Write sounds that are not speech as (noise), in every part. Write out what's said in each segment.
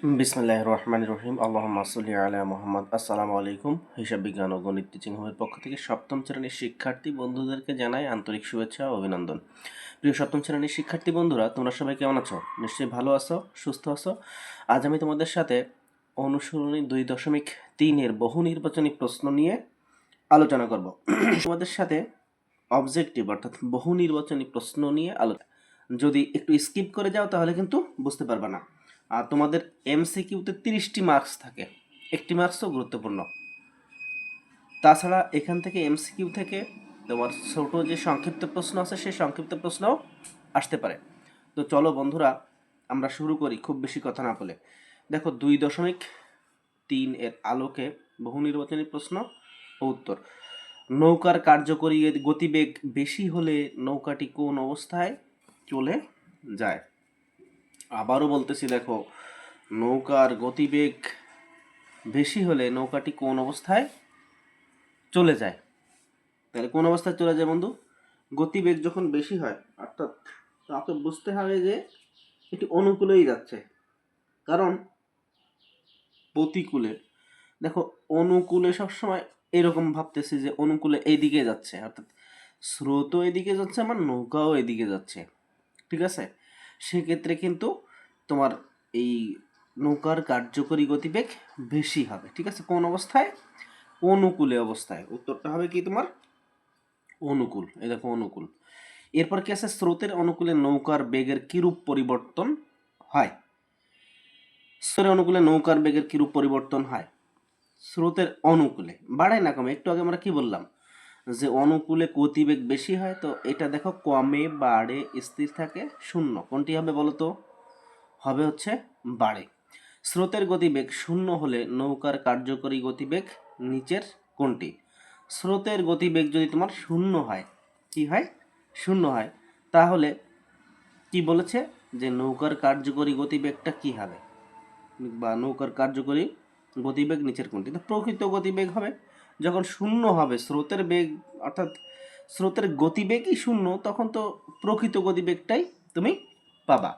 বিসমিল্লাহ রহমান রহিম আল্লাহ সাল্লি আলা মোহাম্মদ। আসসালামু আলাইকুম। হিসাব বিজ্ঞান ও গণিত টিচিং হোমের পক্ষ থেকে সপ্তম শ্রেণির শিক্ষার্থী বন্ধুদেরকে জানাই আন্তরিক শুভেচ্ছা ও অভিনন্দন। প্রিয় সপ্তম শ্রেণির শিক্ষার্থী বন্ধুরা, তোমরা সবাই কেমন আছো? নিশ্চয়ই ভালো আছো? সুস্থ আছো? আজ আমি তোমাদের সাথে অনুসরণী দুই দশমিক তিনের বহু নির্বাচনী প্রশ্ন নিয়ে আলোচনা করব। তোমাদের সাথে অবজেক্টিভ অর্থাৎ বহু নির্বাচনী প্রশ্ন নিয়ে আলোচনা। যদি একটু স্কিপ করে যাও তাহলে কিন্তু বুঝতে পারবে না। আর তোমাদের এমসিকিউতে তিরিশটি মার্কস থাকে। একটি মার্কসও গুরুত্বপূর্ণ। তাছাড়া এখান থেকে এমসিকিউ থেকে তোমার ছোট যে সংক্ষিপ্ত প্রশ্ন আছে, সেই সংক্ষিপ্ত প্রশ্নও আসতে পারে। তো চলো বন্ধুরা, আমরা শুরু করি খুব বেশি কথা না বলে। দেখো, দুই দশমিক তিন এর আলোকে বহু নির্বাচনী প্রশ্ন ও উত্তর। নৌকার কার্যকরী গতিবেগ বেশি হলে নৌকাটি কোন অবস্থায় চলে যায়? আবারও বলতেছি, দেখো, নৌকার গতিবেগ বেশি হলে নৌকাটি কোন অবস্থায় চলে যায়? তাহলে কোন অবস্থায় চলে যায় বন্ধু? গতিবেগ যখন বেশি হয়, অর্থাৎ তাকে বুঝতে হবে যে এটি অনুকূলেই যাচ্ছে। কারণ প্রতিকূলে, দেখো, অনুকূলে সবসময় এরকম ভাবতেছি যে অনুকূলে এইদিকে যাচ্ছে, অর্থাৎ স্রোতও এদিকে যাচ্ছে আমার নৌকাও এদিকে যাচ্ছে। ঠিক আছে? সেক্ষেত্রে কিন্তু তোমার এই নৌকার কার্যকরী গতিবেগ বেশি হবে, ঠিক আছে? কোন অবস্থায়? অনুকূলে অবস্থায়। উত্তরটা হবে কি তোমার? অনুকূল। এই দেখো, অনুকূল। এরপর কি আছে? স্রোতের অনুকূলে নৌকার বেগের কিরূপ পরিবর্তন হয়? স্রোতের অনুকূলে নৌকার বেগের কিরূপ পরিবর্তন হয়? স্রোতের অনুকূলে। বাড়ায় না কমে, একটু আগে আমরা কি বললাম? যে অনুকূলে গতিবেগ বেশি হয়, তো এটা দেখো কমে, বাড়ে, স্থির থাকে, শূন্য। কোনটি হবে বলো তো? হবে হচ্ছে বাড়ে। স্রোতের গতিবেগ শূন্য হলে নৌকার কার্যকরী গতিবেগ নিচের কোনটি? স্রোতের গতিবেগ যদি তোমার শূন্য হয়, কি হয়? শূন্য হয়। তাহলে কি বলেছে? যে নৌকার কার্যকরী গতিবেগটা কি হবে? বা নৌকার কার্যকরী গতিবেগ নিচের কোনটি? তো প্রকৃত গতিবেগ হবে যখন শূন্য হবে, স্রোতের বেগ, অর্থাৎ স্রোতের গতিবেগই শূন্য, তখন তো প্রকৃত গতিবেগটাই তুমি পাবা।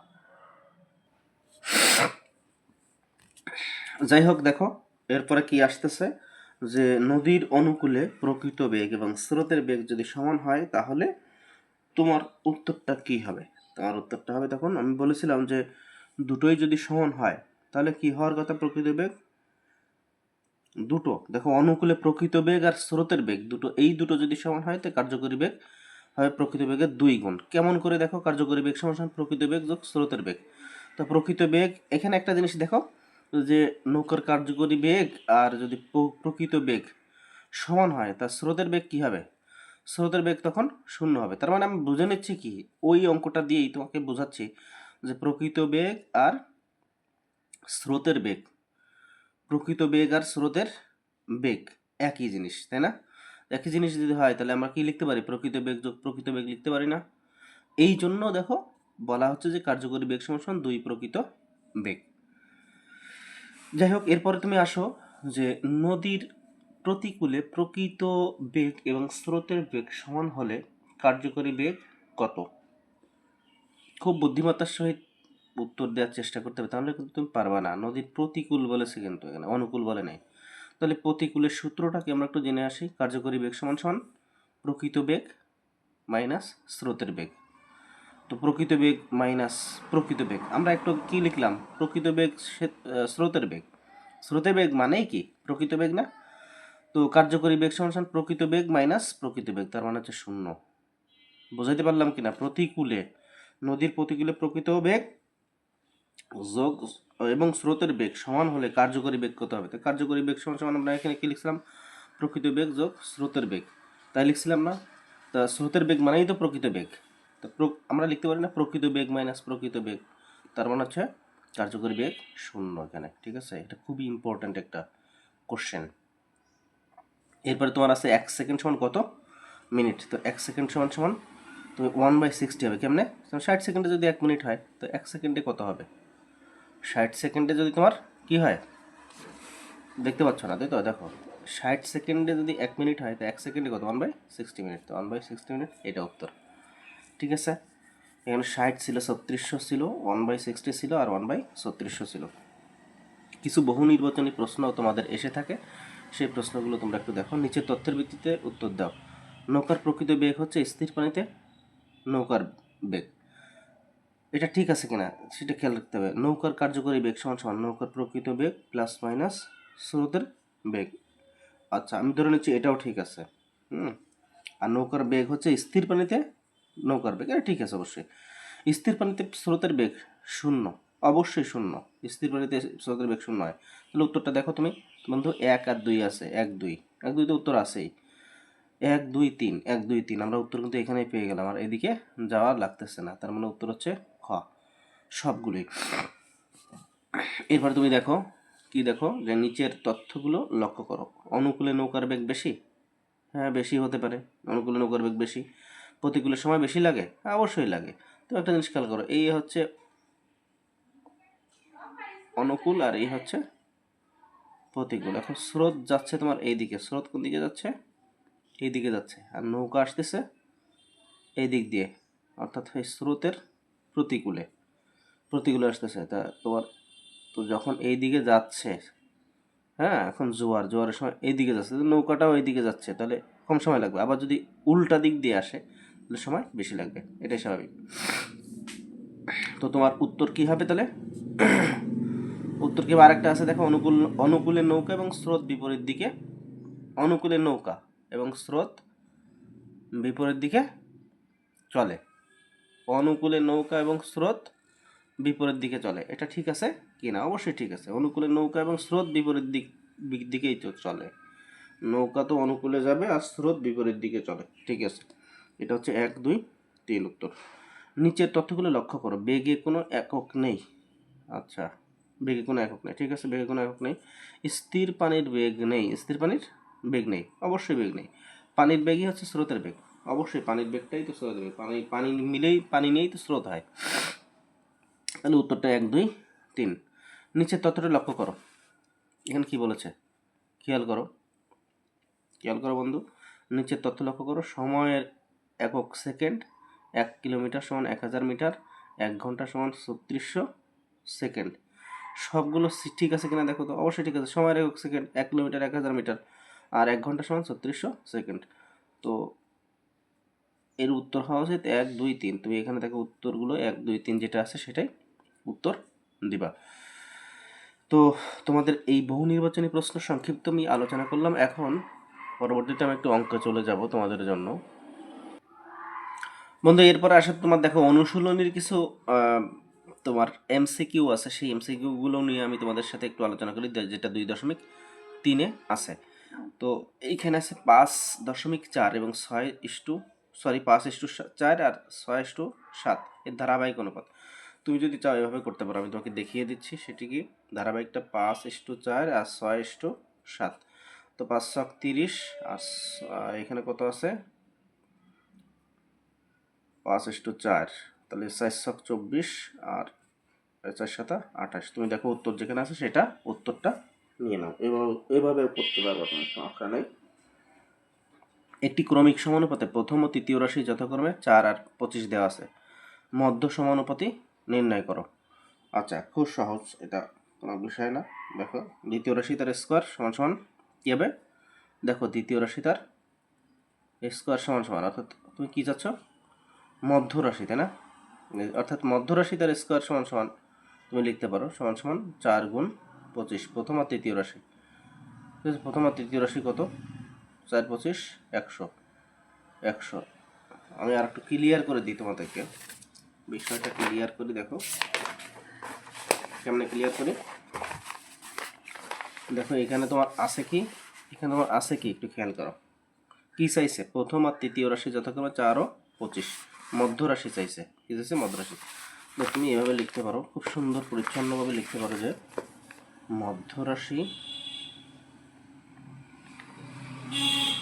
যাই হোক, দেখো, এরপরে কি আসতেছে? যে নদীর অনুকূলে প্রকৃত বেগ এবং স্রোতের বেগ যদি সমান হয়, তাহলে তোমার উত্তরটা কি হবে? তোমার উত্তরটা হবে তখন আমি বলেছিলাম যে দুটোই যদি সমান হয়, তাহলে কি হওয়ার কথা প্রকৃত বেগ? দুটো। দেখো, অনুকূলে প্রকৃত বেগ আর স্রোতের বেগ দুটো। এই দুটো যদি সমান হয় তো কার্যকরী বেগ হবে প্রকৃত বেগের দুই গুণ। কেমন করে দেখো, কার্যকরী বেগ সমান সমান প্রকৃত বেগ যোগ স্রোতের বেগ। তো প্রকৃত বেগ, এখানে একটা জিনিস দেখো, যে নৌকার কার্যকরী বেগ আর যদি প্রকৃত বেগ সমান হয়, তা স্রোতের বেগ কি হবে? স্রোতের বেগ তখন শূন্য হবে। তার মানে আমি বুঝে নিচ্ছি কি? ওই অঙ্কটা দিয়েই তোমাকে বোঝাচ্ছি যে প্রকৃত বেগ আর স্রোতের বেগ প্রকৃত বেগ আর স্রোতের বেগ, একই জিনিস, তাই না? একই জিনিস যদি হয়, তাহলে আমরা কি লিখতে পারি? প্রকৃত বেগ যোগ প্রকৃত বেগ লিখতে পারি না। এই জন্য দেখো, বলা হচ্ছে যে কার্যকরী বেগ সমান দুই প্রকৃত বেগ। যাই হোক, এরপরে তুমি আসো যে নদীর প্রতিকূলে প্রকৃত বেগ এবং স্রোতের বেগ সমান হলে কার্যকরী বেগ কত? খুব বুদ্ধিমত্তার সহিত উত্তর দেওয়ার চেষ্টা করতে হবে, তাহলে কিন্তু তুমি পারবা না। নদীর প্রতিকূল বলেছে কিন্তু এখানে, অনুকূল বলে নেই। তাহলে প্রতিকূলের সূত্রটাকে আমরা একটু জেনে আসি। কার্যকরী বেগ সমান সমান, প্রকৃত বেগ মাইনাস স্রোতের বেগ। তো প্রকৃত বেগ মাইনাস প্রকৃত বেগ, আমরা একটু কি লিখলাম? প্রকৃত বেগ স্রোতের বেগ। স্রোতের বেগ মানেই কি? প্রকৃত বেগ না? তো কার্যকরী বেগ সমান, প্রকৃত বেগ মাইনাস প্রকৃত বেগ, তার মানে হচ্ছে শূন্য। বোঝাইতে পারলাম কিনা? প্রতিকূলে, নদীর প্রতিকূলে প্রকৃত বেগ যোগ এবং স্রোতের বেগ সমান হলে কার্যকরী বেগ কত হবে? তো কার্যকরী বেগ সমান সমান আমরা এখানে কি লিখছিলাম? প্রকৃত বেগ যোগ স্রোতের বেগ। তাই লিখছিলাম না? তা স্রোতের বেগ মানেই তো প্রকৃত বেগ। তো আমরা লিখতে পারি না প্রকৃত বেগ মাইনাস প্রকৃত বেগ। তার মানে হচ্ছে কার্যকরী বেগ শূন্য এখানে, ঠিক আছে? এটা খুবই ইম্পর্ট্যান্ট একটা কোশ্চেন এরপরে তোমার আছে এক সেকেন্ড সমান কত? মিনিট তো এক সেকেন্ড সমান সমান তুমি ওয়ান বাই সিক্সটি হবে কেমনে? ষাট সেকেন্ডে যদি এক মিনিট হয়, তো এক সেকেন্ডে কত হবে? ষাট সেকেন্ডে যদি তোমার কি হয়? দেখতে পাচ্ছ না, তাই তো? দেখো, ষাট সেকেন্ডে যদি এক মিনিট হয়, তো এক সেকেন্ডে কত? ওয়ান বাই সিক্সটি মিনিট তো ওয়ান বাই সিক্সটি মিনিট এটা উত্তর। ঠিক আছে? এখানে ষাট ছিল, ছত্রিশশো ছিল ওয়ান বাই সিক্সটি ছিল আর ওয়ান বাই ছত্রিশশো ছিল। কিছু বহু নির্বাচনী প্রশ্ন তোমাদের এসে থাকে, সেই প্রশ্নগুলো তোমরা একটু দেখো। নিচের তথ্যের ভিত্তিতে উত্তর দাও। নৌকার প্রকৃত বেগ হচ্ছে স্থির পানিতে নৌকার বেগ। এটা ঠিক আছে কিনা সেটা খেয়াল রাখতে হবে। নৌকার কার্যকরী বেগ সমান সমান, নৌকার প্রকৃত বেগ প্লাস মাইনাস স্রোতের বেগ। আচ্ছা আমি ধরে নিচ্ছি এটাও ঠিক আছে। হুম? আর নৌকার বেগ হচ্ছে স্থির পানিতে নৌকার বেগ, এটা ঠিক আছে অবশ্যই। স্থির পানিতে স্রোতের বেগ শূন্য, অবশ্যই শূন্য। স্থির পানিতে স্রোতের বেগ শূন্য হয়। তাহলে উত্তরটা দেখো তুমি। বন্ধু, এক আর দুই আছে, এক দুই। এক দুই তো উত্তর আছেই। এক দুই তিন, এক দুই তিন। আমরা উত্তর কিন্তু এখানেই পেয়ে গেলাম। আর এদিকে যাওয়া লাগতেছে না। তার মানে উত্তর হচ্ছে সবগুলোই। এরপর তুমি দেখো, কি দেখো? যে নিচের তথ্যগুলো লক্ষ্য করো। অনুকূলে নৌকার বেগ বেশি? হ্যাঁ বেশি হতে পারে। অনুকূলে নৌকার বেগ বেশি। প্রতিকূলের সময় বেশি লাগে? হ্যাঁ অবশ্যই লাগে। তো একটা জিনিস খেয়াল করো, এই হচ্ছে অনুকূল আর এই হচ্ছে প্রতিকূল। এখন স্রোত যাচ্ছে তোমার এই দিকে স্রোত কোন দিকে যাচ্ছে? এই দিকে যাচ্ছে। আর নৌকা আসতেছে এই দিক দিয়ে। অর্থাৎ এই স্রোতের প্রতিকূলে। প্রতিকূলে আসতেছে। তা তোমার, তো যখন এই দিকে যাচ্ছে হ্যাঁ এখন জোয়ার, জোয়ারের সময় এই দিকে যাচ্ছে নৌকাটাও এই দিকে যাচ্ছে, তাহলে কম সময় লাগবে। আবার যদি উল্টা দিক দিয়ে আসে, তাহলে সময় বেশি লাগবে। এটাই স্বাভাবিক। তো তোমার উত্তর কি হবে তাহলে? উত্তর কি আরেকটা আছে? দেখো, অনুকূল, অনুকূলের নৌকা এবং স্রোত বিপরীত দিকে, অনুকূলের নৌকা এবং স্রোত বিপরীত দিকে চলে। অনুকূলে নৌকা এবং স্রোত বিপরীত দিকে চলে। এটা ঠিক আছে কি না? অবশ্যই ঠিক আছে। অনুকূলে নৌকা এবং স্রোত বিপরীত দিক দিক- দিকেই তো চলে। নৌকা তো অনুকূলে যাবে আর স্রোত বিপরীত দিকে চলে। ঠিক আছে। এটা হচ্ছে এক, দুই, তিন উত্তর। নিচের তথ্যগুলো লক্ষ্য করো। বেগে কোনো একক নেই। আচ্ছা বেগে কোনো একক নেই। ঠিক আছে, বেগে কোনো একক নেই। স্থির পানির বেগ নেই। স্থির পানির বেগ নেই। অবশ্যই বেগ নেই। পানির বেগই হচ্ছে স্রোতের বেগ। অবশ্যই পানির বেগটাই তো স্রোতের বেগ। পানি পানি মিলেই, পানি নিয়েই তো স্রোত হয়। তাহলে উত্তরটা এক, দুই, তিন। নিচের তথ্যটা লক্ষ্য করো। এখানে কি বলেছে? খেয়াল করো। খেয়াল করো বন্ধু। নিচের তথ্য লক্ষ্য করো। সময়ের একক সেকেন্ড, এক কিলোমিটার সমান এক হাজার মিটার, এক ঘণ্টা সমান ছত্রিশশো সেকেন্ড। সবগুলো ঠিক আছে কিনা দেখো তো? অবশ্যই ঠিক আছে। সময়ের একক সেকেন্ড, এক কিলোমিটার, এক হাজার মিটার আর এক ঘণ্টা সমান ছত্রিশশো সেকেন্ড। তো এর উত্তর হওয়া উচিত এক, দুই, তিন। তুমি এখানে দেখো উত্তরগুলো এক, দুই, তিন যেটা আছে সেটাই উত্তর দিবা। তো তোমাদের এই বহু নির্বাচনী প্রশ্ন সংক্ষিপ্ত আমি আলোচনা করলাম। এখন পরবর্তীতে আমি একটু অঙ্কে চলে যাব তোমাদের জন্য। বন্ধু, এরপরে আসে তোমার দেখো অনুশীলনীর কিছু তোমার এমসিকিউ আছে। সেই এমসিকিউগুলো নিয়ে আমি তোমাদের সাথে একটু আলোচনা করি যেটা দুই দশমিক তিনে আছে। তো এইখানে আছে পাঁচ দশমিক চার এবং ছয় ইস্টু সরি, পাঁচ ইস্টু চার আর ছয় ইস্টু সাত। এর ধারাবাহিক অনুপাত। তুমি যদি চাও এভাবে করতে পারো, আমি তোমাকে দেখিয়ে দিচ্ছি, সেটি কি? ধারাবাহিকটা পাঁচ ইস্টু চার আর ছয় ইস্টু সাত। তো পাঁচ, ছক তিরিশ আর এখানে কত আছে? পাঁচ ইস্টু চার। তাহলে চার ছক চব্বিশ আর চার সাতা আঠাশ। তুমি দেখো উত্তর যেখানে আছে সেটা উত্তরটা নিয়ে নাও। এভাবে এভাবে করতে পারব তোমার সমস্যা নেই। একটি ক্রমিক সমানুপাতে প্রথম ও তৃতীয় রাশি যথাক্রমে চার আর পঁচিশ দেওয়া আছে। মধ্য সমানুপাতি নির্ণয় করো। আচ্ছা খুব সহজ এটা কোনো বিষয় না। দেখো, দ্বিতীয় রাশি তার স্কোয়ার সমান সমান কী হবে? দেখো, দ্বিতীয় রাশি তার স্কোয়ার সমান সমান। অর্থাৎ তুমি কী চাচ্ছ? মধ্য রাশি, তাই না? অর্থাৎ মধ্য রাশি তার স্কোয়ার সমান সমান তুমি লিখতে পারো, সমান সমান চার গুণ পঁচিশ, প্রথম আর তৃতীয় রাশি। ঠিক আছে, প্রথম আর তৃতীয় রাশি কত? চার, পঁচিশ, একশো। একশো। আমি আর একটু ক্লিয়ার করে দিই তোমাদেরকে। বিষয়টা ক্লিয়ার করে দেখো। কেমনে ক্লিয়ার করি? দেখো, এখানে তোমার আছে কি? এখানে তোমার আছে কি? একটু খেয়াল করো। কি চাইছে? প্রথম আর তৃতীয় রাশি যথাক্রমে চার ও পঁচিশ। মধ্য রাশি চাইছে। কি চাইছে? মধ্য রাশি। তো তুমি এভাবে লিখতে পারো। খুব সুন্দর পরিচ্ছন্নভাবে লিখতে পারো যে মধ্য রাশি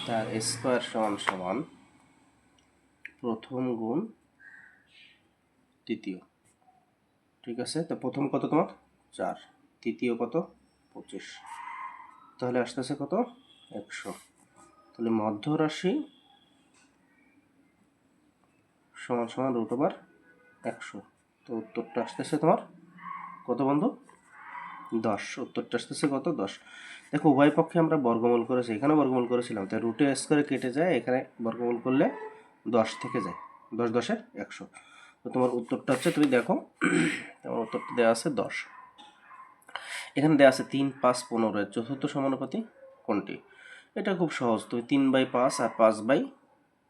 তার স্কোয়ার সমান সমান প্রথম গুণ তৃতীয়। ঠিক আছে? তো প্রথম কত তোমার? চার। তৃতীয় কত? পঁচিশ। তাহলে আসতেছে কত? একশো। তাহলে মধ্য রাশি সমান সমান রুট ওভার একশো। তো উত্তরটা আসতেছে তোমার? কত বন্ধু? দশ। উত্তরটা আসতেছে কত? দশ। দেখো, উভয় পক্ষে আমরা বর্গমূল করেছি। এখানে বর্গমূল করেছিলাম। তাই রুটে এস করে কেটে যায়, এখানে বর্গমূল করলে দশ থেকে যায়। দশ দশে একশো। তো তোমার উত্তরটা হচ্ছে, তুমি দেখো, (clears throat) তোমার উত্তরটা দেওয়া আছে দশ। এখানে দেওয়া আছে তিন পাঁচ পনেরো চতুর্থ সমানুপাতি কোনটি? এটা খুব সহজ, তুমি তিন বাই পাঁচ আর পাঁচ বাই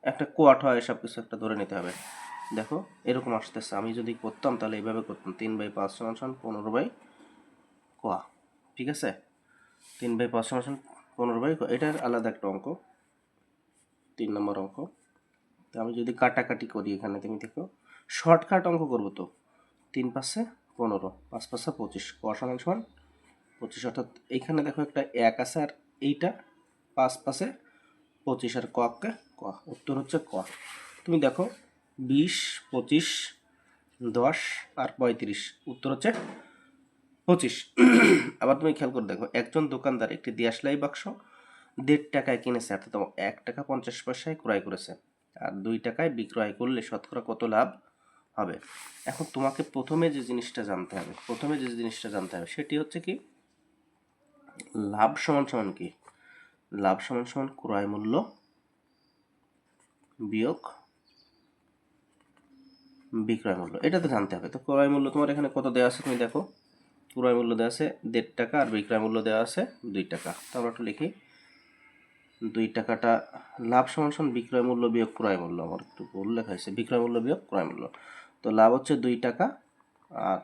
একটা কোয়াট হয় এসব কিছু একটা ধরে নিতে হবে। দেখো, এরকম আসতেছে, আমি যদি করতাম তাহলে এইভাবে করতাম, তিন বাই পাঁচ সমান সমান পনেরো বাই কোয়া, ঠিক আছে? তিন বাই পাঁচ সমান পনেরো বাই এটার আলাদা একটা অঙ্ক, তিন নম্বর অঙ্ক। তো আমি যদি কাটাকাটি করি এখানে, তুমি দেখো শর্টকাট অঙ্ক করব তো। তিন পাশে পনেরো, পাঁচ পাশে পঁচিশ সমান সমান পঁচিশ অর্থাৎ এইখানে দেখো একটা এক আছে আর এইটা পাঁচ পাশে পঁচিশ আর ককে ক, উত্তর হচ্ছে ক। তুমি দেখো বিশ, পঁচিশ, দশ আর পঁয়ত্রিশ, উত্তর হচ্ছে পঁচিশ। আবার তুমি খেয়াল করে দেখো, একজন দোকানদার একটি দিয়াশলাই বাক্স দেড় টাকায় কিনেছে, অর্থাৎ এক টাকা পঞ্চাশ পয়সায় ক্রয় করেছে। আর দুই টাকায় বিক্রয় করলে শতকরা কত লাভ? হবে। এখন তোমাকে প্রথমে যে জিনিসটা জানতে হবে, প্রথমে যে জিনিসটা জানতে হবে সেটি হচ্ছে কি, লাভ সমান সমান কি? লাভ সমান সমান ক্রয় মূল্য বিয়োগ বিক্রয় মূল্য। এটা তো জানতে হবে। তো ক্রয় মূল্য তোমার এখানে কত দেওয়া আছে তুমি দেখো। ক্রয় মূল্য দেওয়া আছে দেড় টাকা আর বিক্রয় মূল্য দেওয়া আছে দুই টাকা। তো আমরা একটু লিখি। দুই টাকাটা লাভ সমান সমান বিক্রয় মূল্য বিয়োগ ক্রয় মূল্য। আমার একটু ভুল লেখা হয়েছে। বিক্রয় মূল্য বিয়োগ ক্রয় মূল্য। তো লাভ হচ্ছে দুই টাকা আর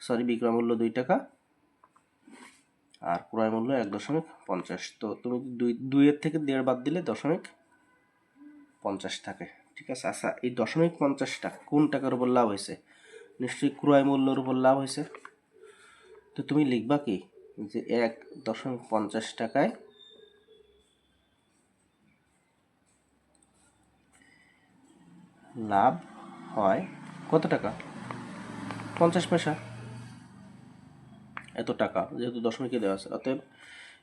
সরি বিক্রয় মূল্য দুই টাকা আর ক্রয় মূল্য এক দশমিক পঞ্চাশ। তো তুমি দুই, দুইয়ের থেকে দেড় বাদ দিলে দশমিক পঞ্চাশ থাকে, ঠিক আছে? আচ্ছা এই দশমিক পঞ্চাশটা কোন টাকার উপর লাভ হয়েছে? নিশ্চয়ই ক্রয় মূল্যের উপর লাভ হয়েছে। তো তুমি লিখবা কি? যে এক দশমিক পঞ্চাশ টাকায় লাভ হয় কত টাকা? পঞ্চাশ পয়সা? এত টাকা, যেহেতু দশমিকে দেওয়া আছে। অতএব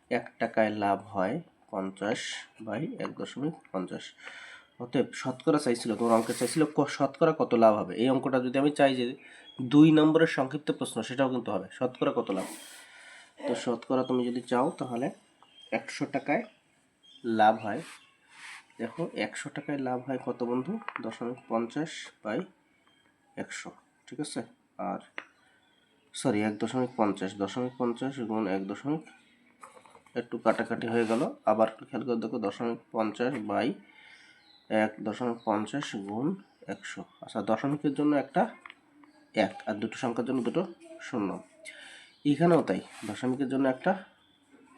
এক টাকায় লাভ হয় পঞ্চাশ বাই এক দশমিক পঞ্চাশ। অতএব শতকরা চাইছিল, তোমার অঙ্কে চাইছিল শতকরা কত লাভ হবে? এই অঙ্কটা যদি আমি চাই যে দুই নম্বরের সংক্ষিপ্ত প্রশ্ন, সেটাও কিন্তু হবে। শতকরা কত লাভ? তো শতকরা তুমি যদি চাও, তাহলে একশো টাকায় লাভ হয়। দেখো, একশো টাকায় লাভ হয় কত বন্ধু? দশমিক পঞ্চাশ বাই একশো, ঠিক আছে? আর সরি এক দশমিক পঞ্চাশ দশমিক পঞ্চাশ গুণ এক দশমিক, একটু কাটাকাটি হয়ে গেল। আবার খেয়াল করে দেখো, দশমিক পঞ্চাশ বাই এক দশমিক পঞ্চাশ গুণ একশো। আচ্ছা দশমিকের জন্য একটা এক, আর দুটো সংখ্যার জন্য দুটো শূন্য। এখানেও তাই, দশমিকের জন্য একটা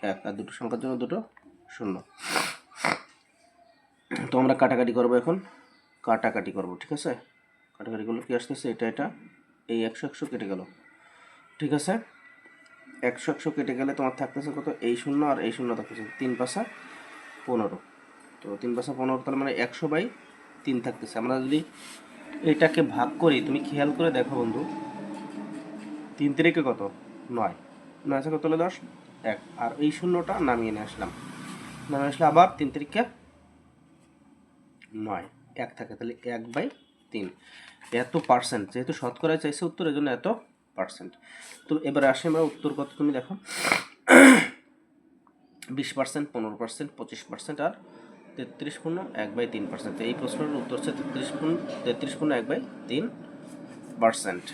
এক, আর দুটো সংখ্যার জন্য দুটো শূন্য। তো আমরা কাটাকাটি করব এখন, কাটাকাটি করব, ঠিক আছে? কাটাকাটি করলে কি আসতেছে? এটা এটা। এই একশো একশো কেটে গেল। ঠিক আছে? একশো একশো কেটে গেলে তোমার থাকতেছে কত? এই শূন্য আর এই শূন্য থাকতেছে। তিন পাশা পনেরো। তো তিন পাশা পনেরো, তার মানে একশো বাই তিন থাকতেছে। আমরা যদি এটাকে ভাগ করি, তুমি খেয়াল করে দেখো বন্ধু। তিন তারিখে কত? নয়। নয় আছে কত হলো? দশ। এক। আর এই শূন্যটা নামিয়ে নিয়ে আসলাম। নামিয়ে আসলে আবার তিন তারিখে নয়। এক থাকে। তাহলে এক বাই তিন। এত পার্সেন্ট যেহেতু শতকরা চাইছে উত্তর এই জন্য এত পার্সেন্ট তো এবার আসি আমরা উত্তর কত তুমি দেখো। বিশ পার্সেন্ট পনেরো পার্সেন্ট পঁচিশ পার্সেন্ট আর তেত্রিশ পূর্ণ এক বাই তিন পার্সেন্ট এই প্রশ্নের উত্তর হচ্ছে তেত্রিশ পূর্ণ তেত্রিশ পূর্ণ এক বাই তিন পার্সেন্ট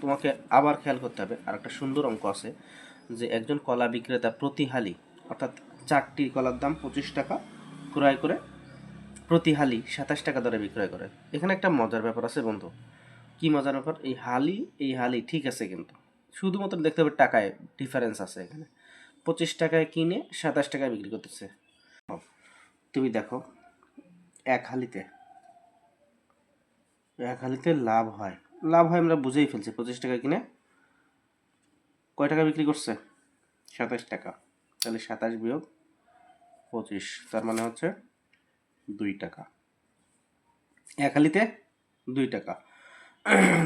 তোমাকে আবার খেয়াল করতে হবে, আর একটা সুন্দর অঙ্ক আছে যে একজন কলা বিক্রেতা প্রতি হালি, অর্থাৎ চারটি কলার দাম পঁচিশ টাকা ক্রয় করে প্রতি হালি সাতাশ টাকা দরে বিক্রয় করে। এখানে একটা মজার ব্যাপার আছে বন্ধু। কি মজার ব্যাপার? এই হালি এই হালি ঠিক আছে কিন্তু। শুধুমাত্র দেখতে হবে টাকায় ডিফারেন্স আছে এখানে। পঁচিশ টাকায় কিনে সাতাশ টাকায় বিক্রি করতেছে। তুমি দেখো, এক হালিতে এক হালিতে লাভ হয়। লাভ হয় আমরা বুঝেই ফেলছি। পঁচিশ টাকায় কিনে কয় টাকা বিক্রি করছে? সাতাশ টাকা। তাহলে সাতাশ বিয়োগ পঁচিশ, তার মানে হচ্ছে দুই টাকা। এক হালিতে দুই টাকা।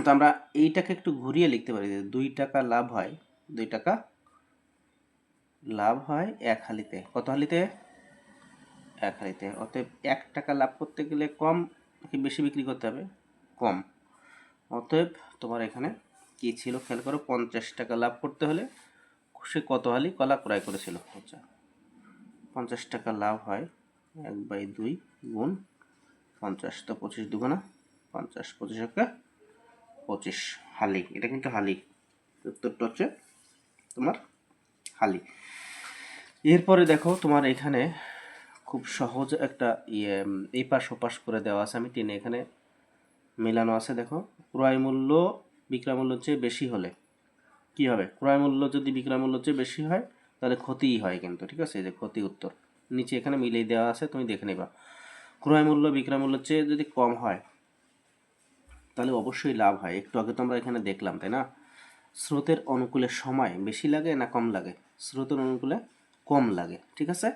তো আমরা এইটাকে একটু ঘুরিয়ে লিখতে পারি যে দুই টাকা লাভ হয়, দুই টাকা লাভ হয় এক হালিতে কত হালিতে এক হালিতে অতএব এক টাকা লাভ করতে গেলে কম কি বেশি বিক্রি করতে হবে? কম। অতএব তোমার এখানে কি ছিল খেয়াল করো, পঞ্চাশ টাকা লাভ করতে হলে সে কত হালি কলা ক্রয় করেছিল। আচ্ছা। পঞ্চাশ টাকা লাভ হয় এক বাই দুই। গুণ পঞ্চাশ। তো পঁচিশ দুগুণা পঞ্চাশ। পঁচিশ একটা পঁচিশ হালি। এটা কিন্তু হালি। উত্তরটা হচ্ছে তোমার হালি। এরপরে দেখো তোমার এখানে খুব সহজ একটা ইয়ে এই পাশ ওপাশ করে দেওয়া আছে। আমি টেনে এখানে মেলানো আছে। দেখো, ক্রয় মূল্য বিক্রয় মূল্যের চেয়ে বেশি হলে কি হবে? ক্রয় মূল্য যদি বিক্রয় মূল্যের চেয়ে বেশি হয়, তাহলে ক্ষতিই হয় কিন্তু, ঠিক আছে? এই যে ক্ষতি উত্তর। নিচে এখানে মিলিয়ে দেওয়া আছে, তুমি দেখে নেবা। ক্রয় মূল্য বিক্রয় মূল্যের চেয়ে যদি কম হয়, তাহলে অবশ্যই লাভ হয়। একটু আগে তো আমরা এখানে দেখলাম, তাই না? স্রোতের অনুকূলে সময় বেশি লাগে না কম লাগে? স্রোতের অনুকূলে কম লাগে, ঠিক আছে?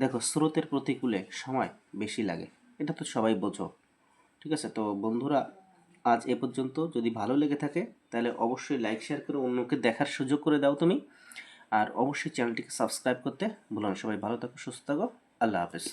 দেখো, স্রোতের প্রতিকূলে সময় বেশি লাগে। এটা তো সবাই বোঝো, ঠিক আছে? তো বন্ধুরা, আজ এ পর্যন্ত। যদি ভালো লেগে থাকে, তাহলে অবশ্যই লাইক, শেয়ার করে অন্যকে দেখার সুযোগ করে দাও তুমি। আর অবশ্যই চ্যানেলটিকে সাবস্ক্রাইব করতে ভুলো না। সবাই ভালো থাকো, সুস্থ থাকো। আল্লাহ হাফেজ।